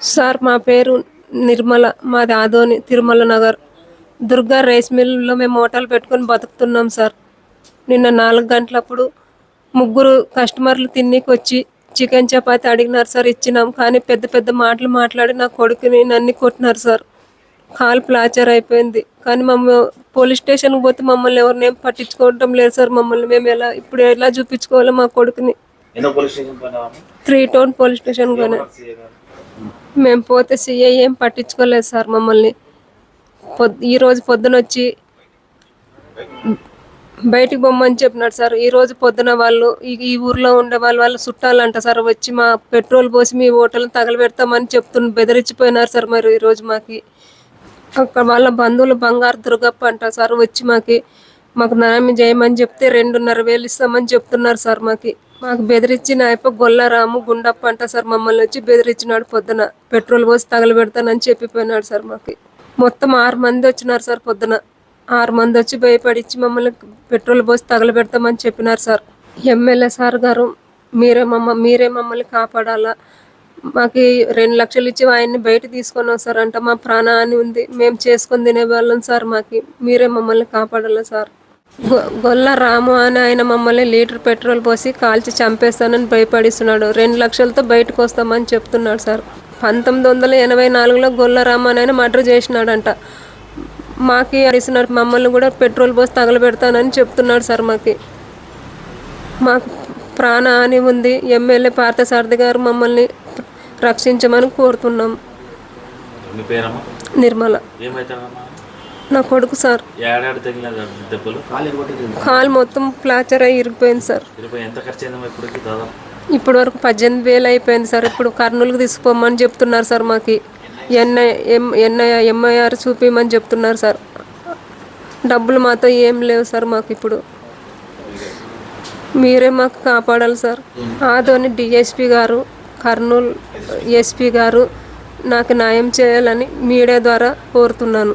Sir మా పేరు నిర్మల మాది ఆదోని తిరుమల నగర్. దుర్గా రైస్ మిల్లులో మేము హోటల్ పెట్టుకొని బతుకుతున్నాం సార్. నిన్న నాలుగు గంటలప్పుడు ముగ్గురు కస్టమర్లు తిన్నికి వచ్చి చికెన్ చపాతి అడిగినారు సార్ ఇచ్చినాం. కానీ పెద్ద పెద్ద మాటలు మాట్లాడి నా కొడుకుని నన్ను కొట్టినారు సార్. కాలు ప్లాచర్ అయిపోయింది. కానీ మమ్మల్ని పోలీస్ స్టేషన్కి పోతే మమ్మల్ని ఎవరిని ఏం పట్టించుకోవటం లేదు సార్. మమ్మల్ని మేము ఎలా ఇప్పుడు ఎలా చూపించుకోవాలో మా కొడుకుని. త్రీ టౌన్ పోలీస్ స్టేషన్ పోయినా. గారు మేము పోతే సీఐ ఏం పట్టించుకోలేదు సార్ మమ్మల్ని. పొద్ ఈరోజు పొద్దున వచ్చి బయటికి బొమ్మని చెప్పినాడు సార్. ఈ రోజు పొద్దున వాళ్ళు ఈ ఈ ఊర్లో ఉండే వాళ్ళు వాళ్ళు చుట్టాలంట సార్ వచ్చి మా పెట్రోల్ పోసి మీ హోటల్ని తగలబెడతామని చెప్తున్న బెదిరించిపోయినారు సార్ మరి ఈరోజు మాకి. అక్కడ వాళ్ళ బంధువులు బంగారు దుర్గప్ప అంట సార్ వచ్చి మాకి మాకు న్యాయం చేయమని చెప్తే రెండున్నర వేలు ఇస్తామని చెప్తున్నారు సార్ మాకి. మాకు బెదిరించిన అయిపో గొల్లరాము గుండప్ప అంట సార్ మమ్మల్ని వచ్చి బెదిరించినాడు పొద్దున. పెట్రోల్ పోసి తగలబెడతానని చెప్పిపోయినాడు సార్ మాకు. మొత్తం ఆరు మంది వచ్చినారు సార్ పొద్దున. ఆరు మంది వచ్చి భయపడిచ్చి మమ్మల్ని పెట్రోల్ పోసి తగలబెడతామని చెప్పినారు సార్. ఎమ్మెల్యే సార్ గారు మీరే మమ్మ మీరే మమ్మల్ని కాపాడాలా? మాకు రెండు లక్షలు ఇచ్చి ఆయన్ని బయట తీసుకొని అంట మా ప్రాణాన్ని ఉంది. మేము చేసుకొని తినేవాళ్ళం సార్ మాకి. మీరే మమ్మల్ని కాపాడాలా సార్? గొల్ల రాము అని ఆయన మమ్మల్ని లీటర్ పెట్రోల్ పోసి కాల్చి చంపేస్తానని భయపడిస్తున్నాడు. రెండు లక్షలతో బయటకు వస్తామని చెప్తున్నాడు సార్. పంతొమ్మిది వందల ఎనభై నాలుగులో గొల్ల రాము అని ఆయన మర్డర్ చేసినాడంట. మాకి అడిస్తున్నారు మమ్మల్ని కూడా పెట్రోల్ పోసి తగలబెడతానని చెప్తున్నాడు సార్ మాకి. మాకు ప్రాణ హాని ఉంది. ఎమ్మెల్యే పార్థసారథి గారు మమ్మల్ని రక్షించమని కోరుతున్నాం. నిర్మల. నా కొడుకు సార్. ఏడాడు తగిలిన దెబ్బలు? కాలు మొత్తం ఫ్లాచర్ అయి ఇరిగిపోయింది సార్. ఎంత ఖర్చు అయిందమ్మా ఇప్పటికి దాదాపు? ఇప్పటి వరకు పద్దెనిమిది వేలు అయిపోయింది సార్. ఇప్పుడు కర్నూలుకి తీసుకుపోమని చెప్తున్నారు సార్ మాకి. ఎన్ఐ ఎం ఎన్ఐ ఎంఐఆర్ చూపించమని చెప్తున్నారు సార్. డబ్బులు మాతో ఏం లేవు సార్ మాకు ఇప్పుడు. మీరే మాకు కాపాడాలి సార్. ఆదోని డిఎస్పి గారు కర్నూలు ఎస్పీ గారు నాకు న్యాయం చేయాలని మీడియా ద్వారా కోరుతున్నాను.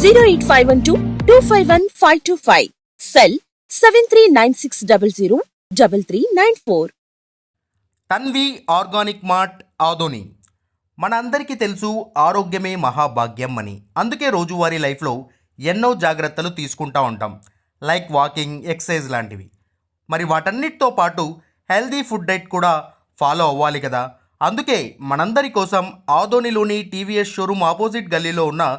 zero eight five one two two five one five two five. Cell seven three nine six double zero double three nine four. Tanvi organic mart Adoni. మనందరికీ తెలుసు ఆరోగ్యమే మహాభాగ్యం అని. అందుకే రోజువారీ లైఫ్లో ఎన్నో జాగ్రత్తలు తీసుకుంటా ఉంటాం. లైక్ వాకింగ్ ఎక్సర్సైజ్ లాంటివి. మరి వాటన్నిటితో పాటు హెల్దీ ఫుడ్ డైట్ కూడా ఫాలో అవ్వాలి కదా. అందుకే మనందరి కోసం ఆదోనిలోని టీవీఎస్ షోరూమ్ ఆపోజిట్ గల్లీలో ఉన్న